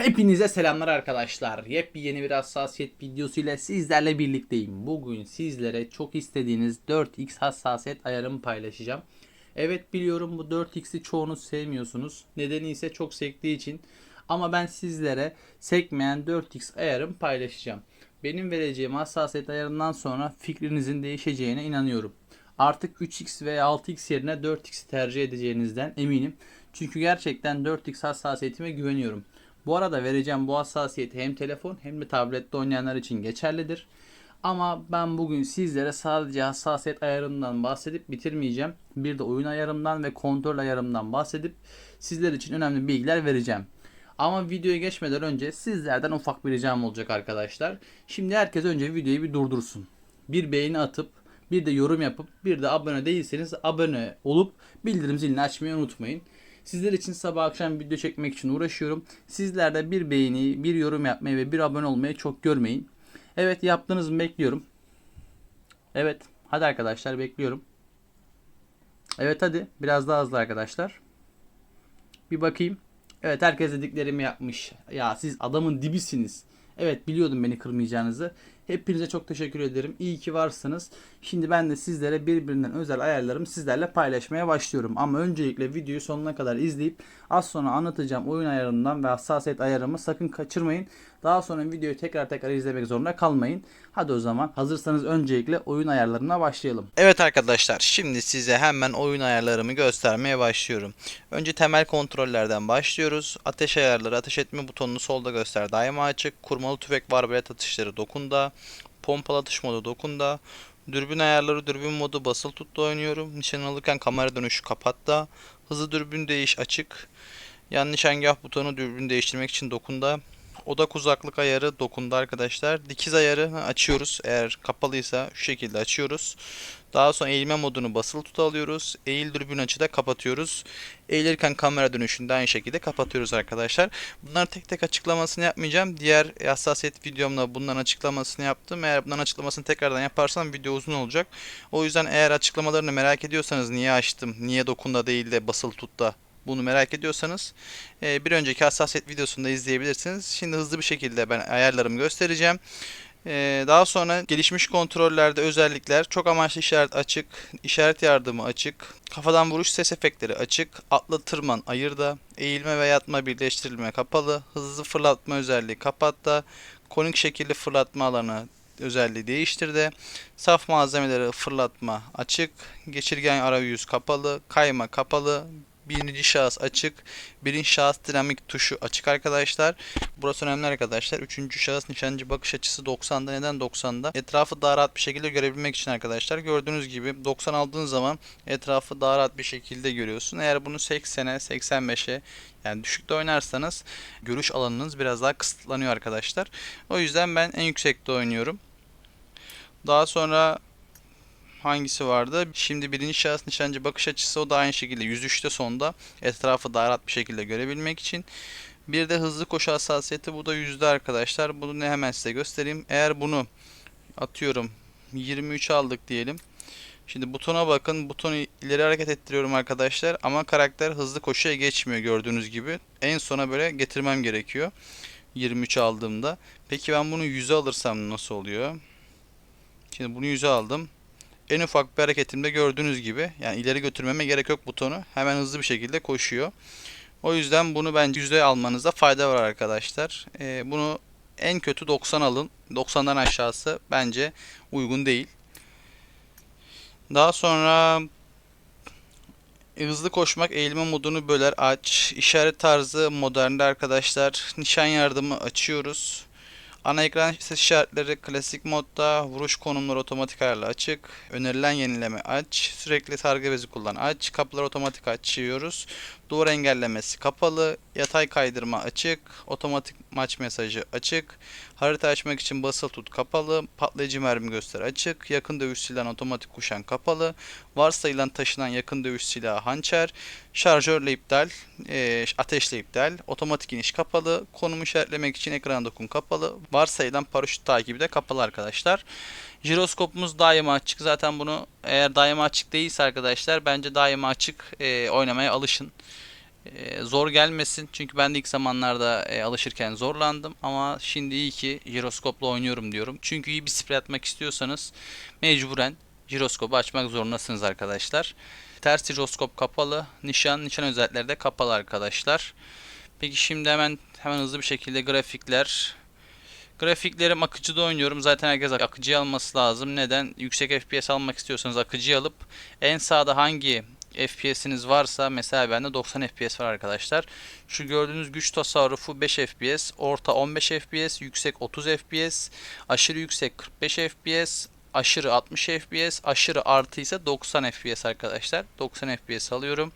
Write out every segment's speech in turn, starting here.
Hepinize selamlar arkadaşlar. Yepyeni bir hassasiyet videosu ile sizlerle birlikteyim. Bugün sizlere çok istediğiniz 4x hassasiyet ayarımı paylaşacağım. Evet biliyorum bu 4x'i çoğunuz sevmiyorsunuz. Nedeni ise çok sektiği için. Ama ben sizlere sekmeyen 4x ayarımı paylaşacağım. Benim vereceğim hassasiyet ayarından sonra fikrinizin değişeceğine inanıyorum. Artık 3x veya 6x yerine 4x tercih edeceğinizden eminim. Çünkü gerçekten 4x hassasiyetime güveniyorum. Bu arada vereceğim bu hassasiyeti hem telefon hem de tablette oynayanlar için geçerlidir. Ama ben bugün sizlere sadece hassasiyet ayarından bahsedip bitirmeyeceğim. Bir de oyun ayarımdan ve kontrol ayarımdan bahsedip sizler için önemli bilgiler vereceğim. Ama videoya geçmeden önce sizlerden ufak bir ricam olacak arkadaşlar. Şimdi herkes önce videoyu bir durdursun. Bir beğeni atıp bir de yorum yapıp bir de abone değilseniz abone olup bildirim zilini açmayı unutmayın. Sizler için sabah akşam video çekmek için uğraşıyorum. Sizler de bir beğeni, bir yorum yapmayı ve bir abone olmayı çok görmeyin. Evet yaptığınızı bekliyorum. Evet hadi arkadaşlar bekliyorum. Evet hadi biraz daha hızlı arkadaşlar. Bir bakayım. Evet herkes dediklerimi yapmış. Ya siz adamın dibisiniz. Evet biliyordum beni kırmayacağınızı. Hepinize çok teşekkür ederim. İyi ki varsınız. Şimdi ben de sizlere birbirinden özel ayarlarımı sizlerle paylaşmaya başlıyorum. Ama öncelikle videoyu sonuna kadar izleyip az sonra anlatacağım oyun ayarından ve hassasiyet ayarımı sakın kaçırmayın. Daha sonra videoyu tekrar tekrar izlemek zorunda kalmayın. Hadi o zaman hazırsanız öncelikle oyun ayarlarına başlayalım. Evet arkadaşlar şimdi size hemen oyun ayarlarımı göstermeye başlıyorum. Önce temel kontrollerden başlıyoruz. Ateş ayarları ateş etme butonunu solda göster daima açık. Kurmalı tüfek barbaret atışları dokunda. Pompalı atış modu dokunda. Dürbün ayarları dürbün modu basılı tuttu oynuyorum. Nişan alırken kamera dönüşü kapatta. Hızlı dürbün değiş açık. Yan nişangah butonu dürbün değiştirmek için dokunda. Odak uzaklık ayarı dokunda arkadaşlar. Dikiz ayarı açıyoruz. Eğer kapalıysa şu şekilde açıyoruz. Daha sonra eğilme modunu basılı tuta alıyoruz. Eğil dürbün açıda kapatıyoruz. Eğilirken kamera dönüşünü de aynı şekilde kapatıyoruz arkadaşlar. Bunları tek tek açıklamasını yapmayacağım. Diğer hassasiyet videomda bunların açıklamasını yaptım. Eğer bunların açıklamasını tekrardan yaparsam video uzun olacak. O yüzden eğer açıklamalarını merak ediyorsanız niye açtım, niye dokunda değil de basılı tutta bunu merak ediyorsanız e, bir önceki hassasiyet videosunda izleyebilirsiniz. Şimdi hızlı bir şekilde ben ayarlarımı göstereceğim. E, daha sonra gelişmiş kontrollerde özellikler çok amaçlı işaret açık, işaret yardımı açık, kafadan vuruş ses efektleri açık, atla tırman ayırda, eğilme ve yatma birleştirilme kapalı, hızlı fırlatma özelliği kapatta, konik şekilli fırlatma alanı özelliği değiştirdi. Saf malzemeleri fırlatma açık, geçirgen arayüz kapalı, kayma kapalı, birinci şahıs açık. Birinci şahıs dinamik tuşu açık arkadaşlar. Burası önemli arkadaşlar. Üçüncü şahıs nişancı bakış açısı 90'da. Neden 90'da? Etrafı daha rahat bir şekilde görebilmek için arkadaşlar. Gördüğünüz gibi 90 aldığın zaman etrafı daha rahat bir şekilde görüyorsun. Eğer bunu 80'e 85'e yani düşükte oynarsanız görüş alanınız biraz daha kısıtlanıyor arkadaşlar. O yüzden ben en yüksekte oynuyorum. Daha sonra hangisi vardı? Şimdi birinci şahıs nişancı bakış açısı o da aynı şekilde 103'te sonda etrafı daha rahat bir şekilde görebilmek için. Bir de hızlı koşu hassasiyeti bu da yüzde arkadaşlar. Bunu ne hemen size göstereyim. Eğer bunu atıyorum 23 aldık diyelim. Şimdi butona bakın. Butonu ileri hareket ettiriyorum arkadaşlar. Ama karakter hızlı koşuya geçmiyor gördüğünüz gibi. En sona böyle getirmem gerekiyor. 23 aldığımda. Peki ben bunu 100'e alırsam nasıl oluyor? Şimdi bunu 100'e aldım en ufak bir hareketimde gördüğünüz gibi yani ileri götürmeme gerek yok butonu. Hemen hızlı bir şekilde koşuyor. O yüzden bunu bence yüzde almanızda fayda var arkadaşlar. Ee, bunu en kötü 90 alın. 90'dan aşağısı bence uygun değil. Daha sonra hızlı koşmak eğilme modunu böler aç. İşaret tarzı modernde arkadaşlar. Nişan yardımı açıyoruz. Ana ekran ses işaretleri klasik modda, vuruş konumları otomatik ayarla açık, önerilen yenileme aç, sürekli sargı bezi kullan aç, kapıları otomatik açıyoruz, duvar engellemesi kapalı, yatay kaydırma açık, otomatik maç mesajı açık, harita açmak için basılı tut kapalı, patlayıcı mermi göster açık, yakın dövüş silahı otomatik kuşan kapalı, varsayılan taşınan yakın dövüş silahı hançer, şarjörle iptal, e, ateşle iptal, otomatik iniş kapalı, konumu işaretlemek için ekrana dokun kapalı, varsayılan paraşüt takibi de kapalı arkadaşlar. Jiroskopumuz daima açık. Zaten bunu eğer daima açık değilse arkadaşlar bence daima açık e, oynamaya alışın. e, zor gelmesin. Çünkü ben de ilk zamanlarda e, alışırken zorlandım ama şimdi iyi ki jiroskopla oynuyorum diyorum. Çünkü iyi bir sprey atmak istiyorsanız mecburen jiroskopu açmak zorundasınız arkadaşlar. Ters jiroskop kapalı, nişan, nişan özellikleri de kapalı arkadaşlar. Peki şimdi hemen hemen hızlı bir şekilde grafikler. Grafiklerim akıcıda oynuyorum. Zaten herkes akıcıya alması lazım. Neden? Yüksek FPS almak istiyorsanız akıcıya alıp en sağda hangi FPS'iniz varsa mesela bende 90 FPS var arkadaşlar. Şu gördüğünüz güç tasarrufu 5 FPS, orta 15 FPS, yüksek 30 FPS, aşırı yüksek 45 FPS, aşırı 60 FPS, aşırı artı ise 90 FPS arkadaşlar. 90 FPS alıyorum.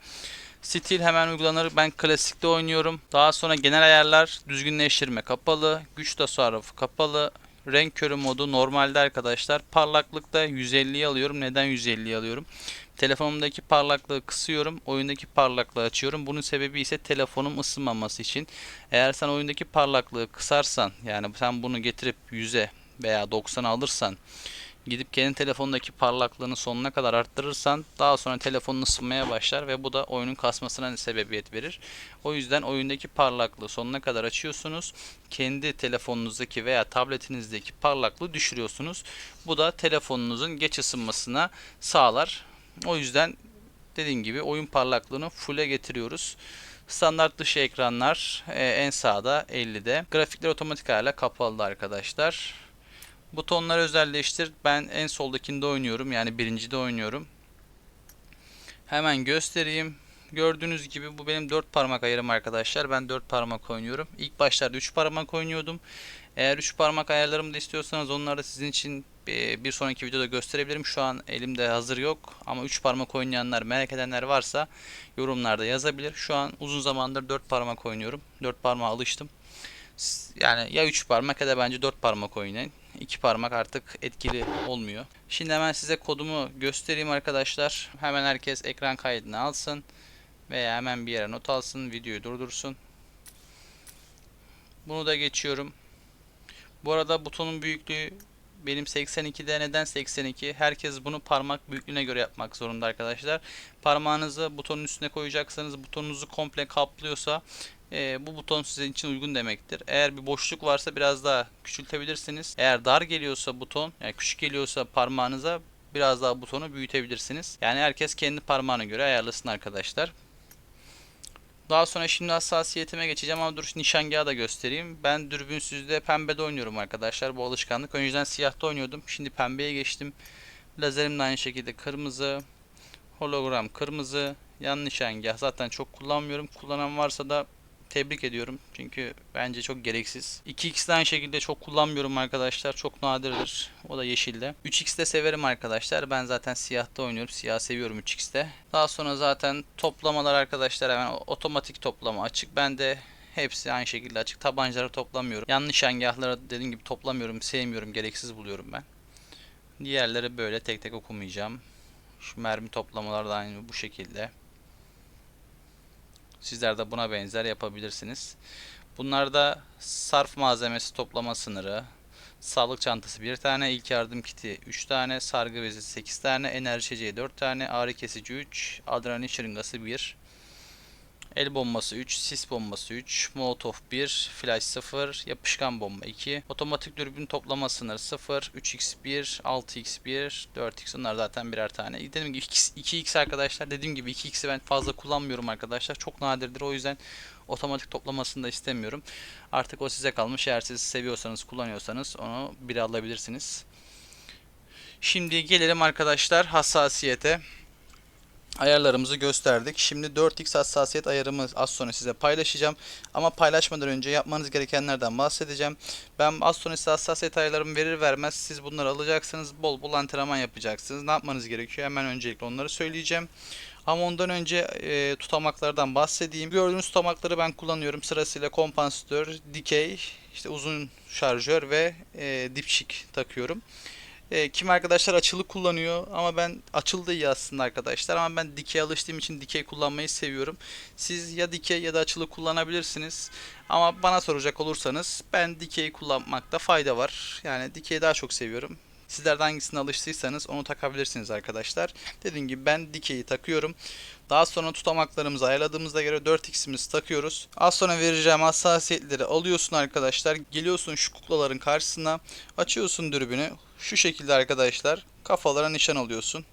Stil hemen uygulanır. Ben klasikte oynuyorum. Daha sonra genel ayarlar, düzgünleştirme kapalı, güç tasarrufu kapalı, renk körü modu normalde arkadaşlar. Parlaklıkta 150'yi alıyorum. Neden 150'yi alıyorum? Telefonumdaki parlaklığı kısıyorum. Oyundaki parlaklığı açıyorum. Bunun sebebi ise telefonum ısınmaması için. Eğer sen oyundaki parlaklığı kısarsan yani sen bunu getirip 100'e veya 90'a alırsan gidip kendi telefonundaki parlaklığını sonuna kadar arttırırsan daha sonra telefonun ısınmaya başlar ve bu da oyunun kasmasına sebebiyet verir. O yüzden oyundaki parlaklığı sonuna kadar açıyorsunuz. Kendi telefonunuzdaki veya tabletinizdeki parlaklığı düşürüyorsunuz. Bu da telefonunuzun geç ısınmasına sağlar. O yüzden dediğim gibi oyun parlaklığını full'e getiriyoruz. Standart dışı ekranlar e, en sağda 50'de. Grafikler otomatik ayarla kapalı arkadaşlar. Butonları özelleştir. Ben en soldakinde oynuyorum. Yani birincide oynuyorum. Hemen göstereyim. Gördüğünüz gibi bu benim 4 parmak ayarım arkadaşlar. Ben 4 parmak oynuyorum. İlk başlarda 3 parmak oynuyordum. Eğer 3 parmak ayarlarımı da istiyorsanız onları da sizin için e, bir sonraki videoda gösterebilirim. Şu an elimde hazır yok. Ama 3 parmak oynayanlar, merak edenler varsa yorumlarda yazabilir. Şu an uzun zamandır 4 parmak oynuyorum. 4 parmağa alıştım. Yani ya 3 parmak ya da bence 4 parmak oynayın. 2 parmak artık etkili olmuyor. Şimdi hemen size kodumu göstereyim arkadaşlar. Hemen herkes ekran kaydını alsın. Veya hemen bir yere not alsın. Videoyu durdursun. Bunu da geçiyorum. Bu arada butonun büyüklüğü benim 82'de neden 82? Herkes bunu parmak büyüklüğüne göre yapmak zorunda arkadaşlar. Parmağınızı butonun üstüne koyacaksanız butonunuzu komple kaplıyorsa e, bu buton sizin için uygun demektir. Eğer bir boşluk varsa biraz daha küçültebilirsiniz. Eğer dar geliyorsa buton, yani küçük geliyorsa parmağınıza biraz daha butonu büyütebilirsiniz. Yani herkes kendi parmağına göre ayarlasın arkadaşlar. Daha sonra şimdi hassasiyetime geçeceğim ama dur nişangahı da göstereyim. Ben dürbünsüzde pembede oynuyorum arkadaşlar. Bu alışkanlık. Önceden siyahta oynuyordum. Şimdi pembeye geçtim. Lazerim de aynı şekilde kırmızı. Hologram kırmızı. Yan nişangah zaten çok kullanmıyorum. Kullanan varsa da tebrik ediyorum. Çünkü bence çok gereksiz. 2x de aynı şekilde çok kullanmıyorum arkadaşlar. Çok nadirdir. O da yeşilde. 3x de severim arkadaşlar. Ben zaten siyahta oynuyorum. Siyah seviyorum 3x'te. Daha sonra zaten toplamalar arkadaşlar hemen otomatik toplama açık. Ben de Hepsi aynı şekilde açık. Tabancaları toplamıyorum. Yanlış hangahları dediğim gibi toplamıyorum. Sevmiyorum. Gereksiz buluyorum ben. Diğerleri böyle tek tek okumayacağım. Şu mermi toplamalar da aynı bu şekilde. Sizler de buna benzer yapabilirsiniz. Bunlarda sarf malzemesi toplama sınırı, sağlık çantası 1 tane, ilk yardım kiti 3 tane, sargı bezi 8 tane, enerji içeceği 4 tane, ağrı kesici 3, adrenalin şırıngası 1, El bombası 3, sis bombası 3, molotof 1, flash 0, yapışkan bomba 2, otomatik dürbün toplama sınırı 0, 3x1, 6x1, 4x onlar zaten birer tane. Dediğim gibi 2x arkadaşlar dediğim gibi 2x'i ben fazla kullanmıyorum arkadaşlar. Çok nadirdir o yüzden otomatik toplamasını da istemiyorum. Artık o size kalmış. Eğer siz seviyorsanız kullanıyorsanız onu biri alabilirsiniz. Şimdi gelelim arkadaşlar hassasiyete ayarlarımızı gösterdik. Şimdi 4x hassasiyet ayarımı az sonra size paylaşacağım. Ama paylaşmadan önce yapmanız gerekenlerden bahsedeceğim. Ben az sonra size hassasiyet ayarlarımı verir vermez siz bunları alacaksınız. Bol bol antrenman yapacaksınız. Ne yapmanız gerekiyor? Hemen öncelikle onları söyleyeceğim. Ama ondan önce e, tutamaklardan bahsedeyim. Gördüğünüz tutamakları ben kullanıyorum. Sırasıyla kompansatör, dikey, işte uzun şarjör ve e, dipçik takıyorum. E, kim arkadaşlar açılı kullanıyor ama ben açılı da iyi aslında arkadaşlar ama ben dikey alıştığım için dikey kullanmayı seviyorum. Siz ya dikey ya da açılı kullanabilirsiniz. Ama bana soracak olursanız ben dikey kullanmakta fayda var. Yani dikeyi daha çok seviyorum. Sizler de hangisine alıştıysanız onu takabilirsiniz arkadaşlar. Dediğim gibi ben dikeyi takıyorum. Daha sonra tutamaklarımızı ayarladığımızda göre 4x'imizi takıyoruz. Az sonra vereceğim hassasiyetleri alıyorsun arkadaşlar. Geliyorsun şu kuklaların karşısına. Açıyorsun dürbünü. Şu şekilde arkadaşlar kafalara nişan alıyorsun.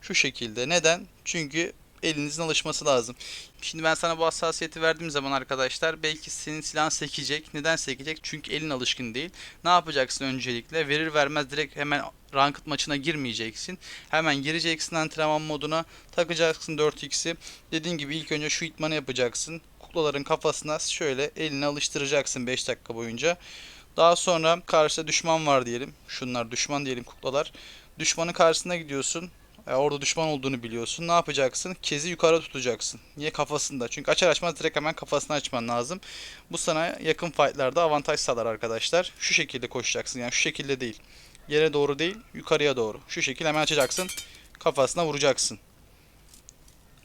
Şu şekilde. Neden? Çünkü elinizin alışması lazım. Şimdi ben sana bu hassasiyeti verdiğim zaman arkadaşlar belki senin silahın sekecek. Neden sekecek? Çünkü elin alışkın değil. Ne yapacaksın öncelikle? Verir vermez direkt hemen ranked maçına girmeyeceksin. Hemen gireceksin antrenman moduna. Takacaksın 4x'i. Dediğim gibi ilk önce şu itmanı yapacaksın. Kuklaların kafasına şöyle elini alıştıracaksın 5 dakika boyunca. Daha sonra karşıda düşman var diyelim. Şunlar düşman diyelim kuklalar. Düşmanın karşısına gidiyorsun. E, orada düşman olduğunu biliyorsun. Ne yapacaksın? Kezi yukarı tutacaksın. Niye kafasında? Çünkü açar açmaz direkt hemen kafasını açman lazım. Bu sana yakın fightlarda avantaj sağlar arkadaşlar. Şu şekilde koşacaksın. Yani şu şekilde değil. Yere doğru değil, yukarıya doğru. Şu şekilde hemen açacaksın. Kafasına vuracaksın.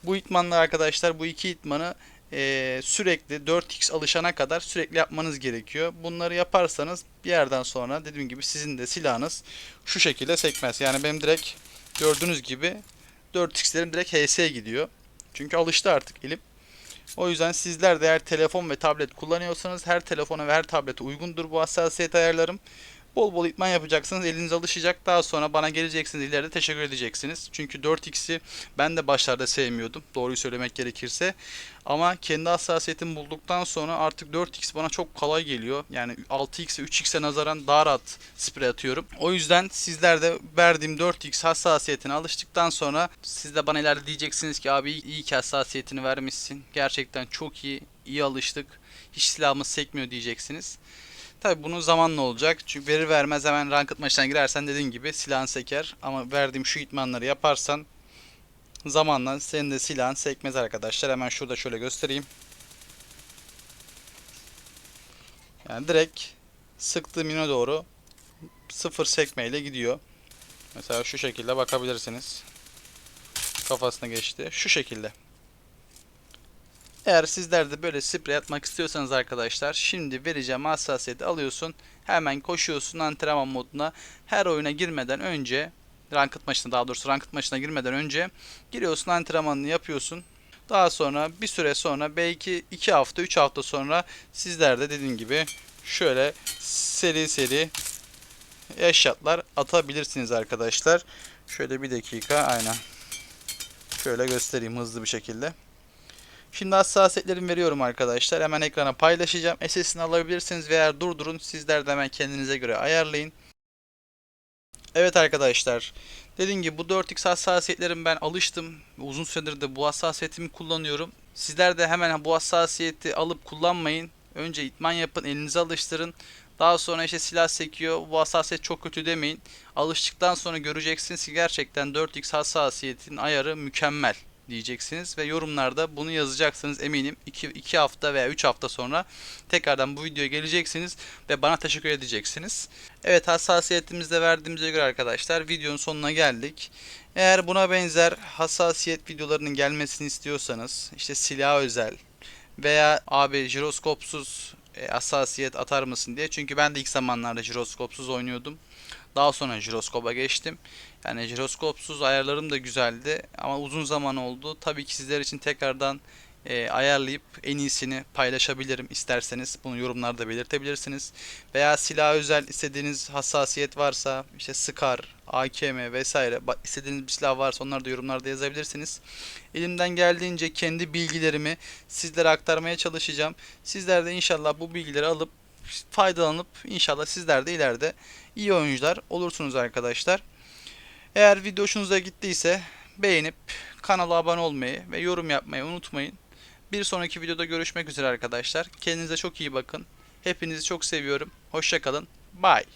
Bu itmanlar arkadaşlar bu iki itmanı e, sürekli 4x alışana kadar sürekli yapmanız gerekiyor. Bunları yaparsanız bir yerden sonra dediğim gibi sizin de silahınız şu şekilde sekmez. Yani benim direkt gördüğünüz gibi 4x'lerim direkt HS'ye gidiyor. Çünkü alıştı artık elim. O yüzden sizler de eğer telefon ve tablet kullanıyorsanız her telefona ve her tablete uygundur bu hassasiyet ayarlarım. Bol bol itman yapacaksınız. Eliniz alışacak. Daha sonra bana geleceksiniz. ileride teşekkür edeceksiniz. Çünkü 4x'i ben de başlarda sevmiyordum. Doğruyu söylemek gerekirse. Ama kendi hassasiyetimi bulduktan sonra artık 4x bana çok kolay geliyor. Yani 6x'e 3x'e nazaran daha rahat sprey atıyorum. O yüzden sizler de verdiğim 4x hassasiyetine alıştıktan sonra siz de bana ileride diyeceksiniz ki abi iyi ki hassasiyetini vermişsin. Gerçekten çok iyi. iyi alıştık. Hiç silahımız sekmiyor diyeceksiniz. Tabi bunu zamanla olacak. Çünkü verir vermez hemen ranked maçına girersen dediğim gibi silahın seker. Ama verdiğim şu itmanları yaparsan zamanla senin de silahın sekmez arkadaşlar. Hemen şurada şöyle göstereyim. Yani direkt sıktığım yöne doğru sıfır sekmeyle gidiyor. Mesela şu şekilde bakabilirsiniz. Kafasına geçti. Şu şekilde. Eğer sizler de böyle sprey atmak istiyorsanız arkadaşlar şimdi vereceğim hassasiyeti alıyorsun. Hemen koşuyorsun antrenman moduna. Her oyuna girmeden önce ranked maçına daha doğrusu ranked maçına girmeden önce giriyorsun antrenmanını yapıyorsun. Daha sonra bir süre sonra belki 2 hafta 3 hafta sonra sizler de dediğim gibi şöyle seri seri eşyatlar atabilirsiniz arkadaşlar. Şöyle bir dakika aynen. Şöyle göstereyim hızlı bir şekilde. Şimdi hassasiyetlerimi veriyorum arkadaşlar. Hemen ekrana paylaşacağım. SS'ini alabilirsiniz veya durdurun. Sizler de hemen kendinize göre ayarlayın. Evet arkadaşlar. Dediğim gibi bu 4x hassasiyetlerim ben alıştım. Uzun süredir de bu hassasiyetimi kullanıyorum. Sizler de hemen bu hassasiyeti alıp kullanmayın. Önce itman yapın, elinize alıştırın. Daha sonra işte silah sekiyor. Bu hassasiyet çok kötü demeyin. Alıştıktan sonra göreceksiniz ki gerçekten 4x hassasiyetin ayarı mükemmel diyeceksiniz ve yorumlarda bunu yazacaksınız eminim 2 hafta veya 3 hafta sonra tekrardan bu videoya geleceksiniz ve bana teşekkür edeceksiniz. Evet hassasiyetimizde verdiğimize göre arkadaşlar videonun sonuna geldik. Eğer buna benzer hassasiyet videolarının gelmesini istiyorsanız işte silah özel veya abi jiroskopsuz e, hassasiyet atar mısın diye. Çünkü ben de ilk zamanlarda jiroskopsuz oynuyordum. Daha sonra jiroskopa geçtim. Yani jiroskopsuz ayarlarım da güzeldi ama uzun zaman oldu. Tabii ki sizler için tekrardan e, ayarlayıp en iyisini paylaşabilirim isterseniz. Bunu yorumlarda belirtebilirsiniz. Veya silah özel istediğiniz hassasiyet varsa işte Scar, AKM vesaire istediğiniz bir silah varsa onları da yorumlarda yazabilirsiniz. Elimden geldiğince kendi bilgilerimi sizlere aktarmaya çalışacağım. Sizler de inşallah bu bilgileri alıp faydalanıp inşallah sizler de ileride iyi oyuncular olursunuz arkadaşlar. Eğer video hoşunuza gittiyse beğenip kanala abone olmayı ve yorum yapmayı unutmayın. Bir sonraki videoda görüşmek üzere arkadaşlar. Kendinize çok iyi bakın. Hepinizi çok seviyorum. Hoşçakalın. Bye.